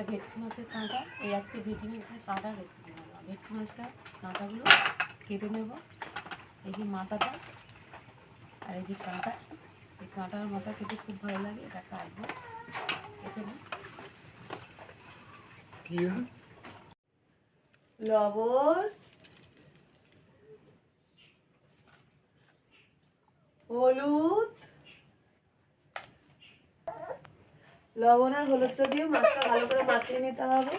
এটা ভেটকি মাছের কাঁটা। এই আজকে ভেটকি মাছের কাঁটা রেসিপি বানাবো। ভেটকি মাছটা কাঁটাগুলো কেটে নেব। এই যে মাথাটা আর এই যে কাঁটা এই কাঁটার মাথা খেতে খুব ভালো লাগে এটা কাটবো। কেটে লবণ। হলুদ। লবণ আর হলুদটা দিয়ে মাছটা ভালো করে মাখিয়ে নিতে হবে।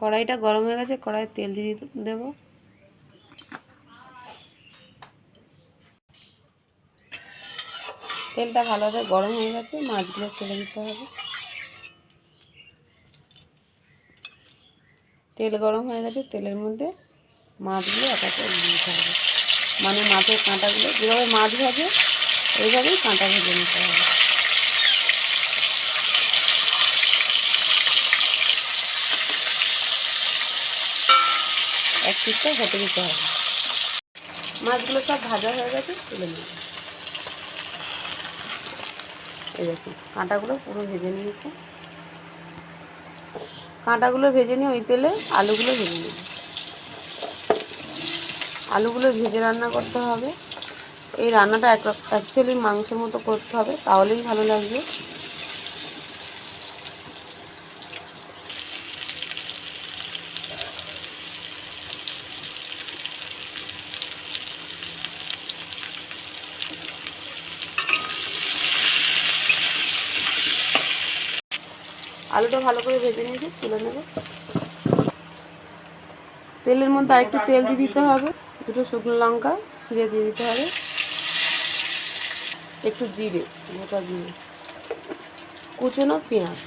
কড়াইটা গরম হয়ে গেছে কড়াই তেল দিয়ে দেবো। তেলটা ভালোভাবে গরম হয়ে গেছে, মাছগুলো ছেড়ে দিতে হবে। তেল গরম হয়ে গেছে, তেলের মধ্যে মাছগুলো এক একে দিতে হবে। মানে মাছের কাঁটাগুলো যেভাবে মাছ ভাজে এইভাবেই কাঁটা ভেজে নিতে হবে। এক পিসটা হতে দিতে হবে। মাছগুলো সব ভাজা হয়ে গেছে, তুলে নেবে এই দেখুন, কাঁটাগুলো পুরো ভেজে নিয়েছে। কাঁটাগুলো ভেজে নিয়ে ওই তেলে আলুগুলো ভেজে নেব আলুগুলো ভেজে রান্না করতে হবে। এই রান্নাটা এক অ্যাকচুয়ালি মাংসের মতো করতে হবে, তাহলেই ভালো লাগবে। আলুটা ভালো করে ভেজে নিয়েছি, তুলে নেব। তেলের মধ্যে আরেকটু তেল দিয়ে দিতে হবে। দুটো শুকনো লঙ্কা ছিঁড়ে দিয়ে দিতে হবে। একটু জিরে, গোটা জিরে। কুচনো পেঁয়াজ।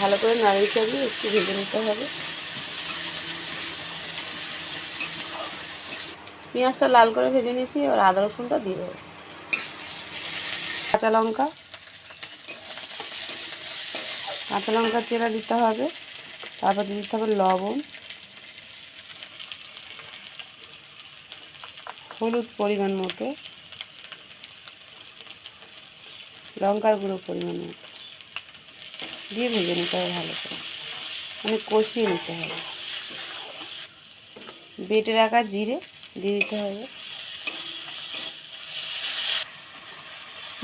ভালো করে নাড়িয়ে চাড়িয়ে একটু ভেজে নিতে হবে। পেঁয়াজটা লাল করে ভেজে নিয়েছি আর আদা রসুনটা দিয়ে দেবো। কাঁচা লঙ্কা। কাঁচা লঙ্কা চেরা দিতে হবে, তারপর দিতে হবে লবণ। হলুদ পরিমাণ মতো, লঙ্কার গুঁড়ো পরিমাণ মতো। দিয়ে ভেজে নিতে হবে ভালো করে। মানে কষিয়ে নিতে হবে। বেটে রাখা জিরে দিয়ে দিতে হবে।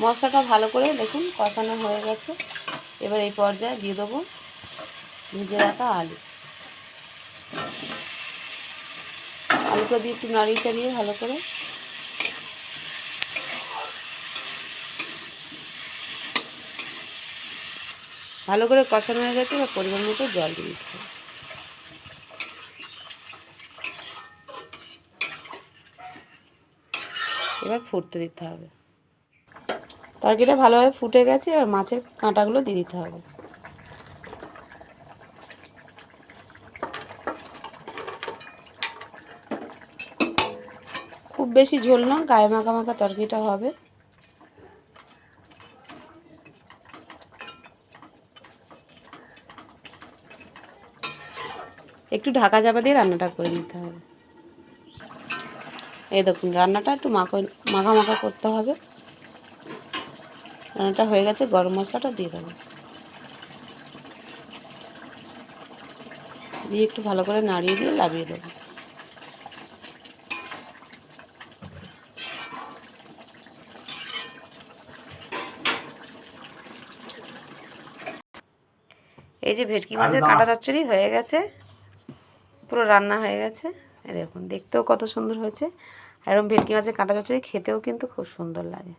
মশলাটা ভালো করে দেখুন কষানো হয়ে গেছে। এবার এই পর্যায়ে দিয়ে দেবো ভেজে রাখা আলু। আলুটা দিয়ে একটু নাড়িয়ে চাড়িয়ে ভালো করে। ভালো করে কষানো হয়ে গেছে, এবার পরিমাণ মতো জল দিয়ে দিতে এবার ফুটতে দিতে হবে। তরকারিটা ভালোভাবে ফুটে গেছে, এবার মাছের কাঁটাগুলো দিয়ে দিতে হবে। খুব বেশি ঝোল না, গায়ে মাখা মাখা তরকারিটা হবে। একটু ঢাকা চাপা দিয়ে রান্নাটা করে নিতে হবে। এই দেখুন, রান্নাটা একটু মাখা মাখা মাখা করতে হবে। রান্নাটা হয়ে গেছে, গরম মশলাটা দিয়ে দেবো। দিয়ে একটু ভালো করে নাড়িয়ে দিয়ে লাভিয়ে দেবো। এই যে ভেটকি মাছের কাঁটা চচ্চড়ি হয়ে গেছে। পুরো রান্না হয়ে গেছে। এই দেখুন দেখতেও কত সুন্দর হয়েছে। এরকম ভেটকি মাছের কাঁটা চচ্চড়ি খেতেও কিন্তু খুব সুন্দর লাগে।